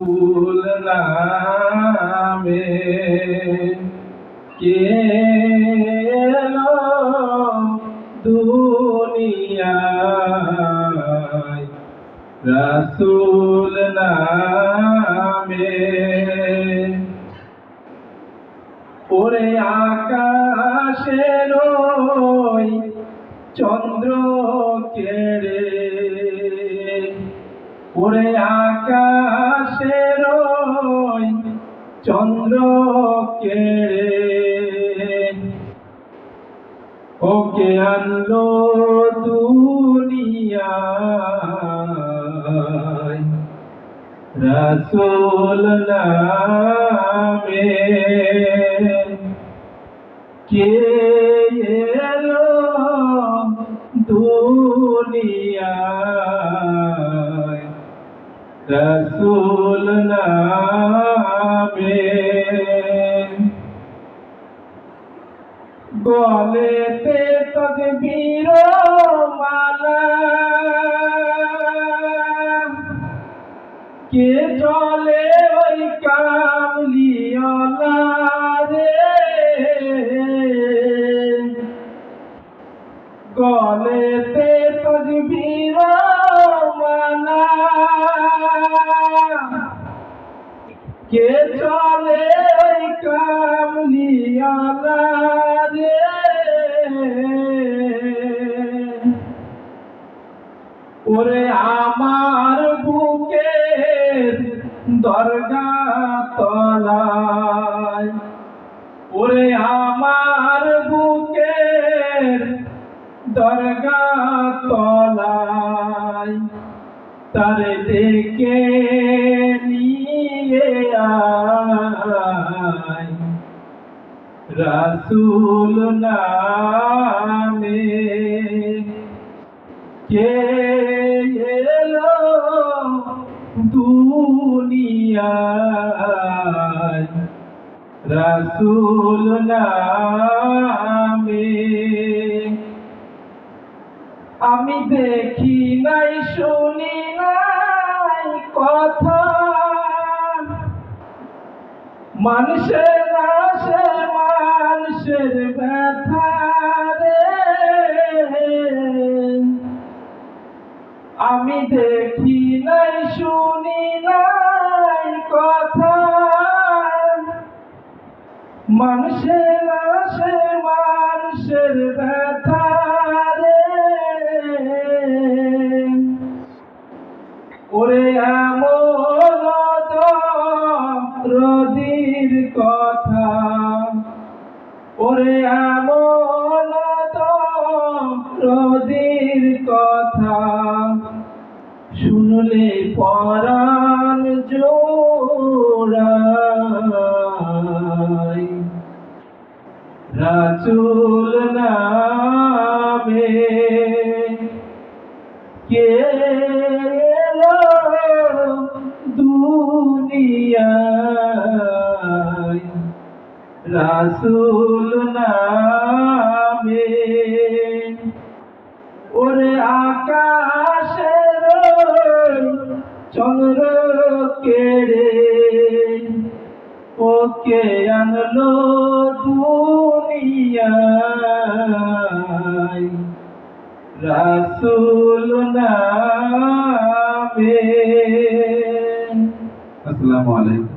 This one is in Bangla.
ফুল নামে কে দুনিয়ায়? রাসূল নামে। ওরে আকাশের চন্দ্র কেড়ে ওরে আকাশের ওই চন্দ্র কেড়ে ওকে আনলো দুনিয়ায় রসুল নামে। কে এলো দুনিয়ায়? রসুল নামে। গলেতে তকবীর মালা। কে চলে ওই কামলিওলা রে? গলেতে তকবীর মালা। কে চলে ওই কামলিওলা রে ওরে আমার বুকের দরগা তলায়। ওরে আমার বুকের দরগা তলায়। তার ডেকে নিয়ে আয়। রাসূল নামে কে এলো দুনিয়ায়? রাসূল নামে আমি দেখি নাই, শুনি নাই কথা। মানুষের নাশে মানুষের ব্যথা রে। আমি দেখি নাই, শুনি নাই কথা। মানুষের নাশে মানুষের ব্যথা আমল রদির কথা। ওরে আমল রদির কথা। শুনলে পরাণ জোড়াই রাসূল নামে কে দুনিয়ায় রাসূল নামে। ওরে আকাশের চন্দ্র কেড়ে ওকে আনলো দুনিয়ায় রাসূল নামে। আসসালামু আলাইকুম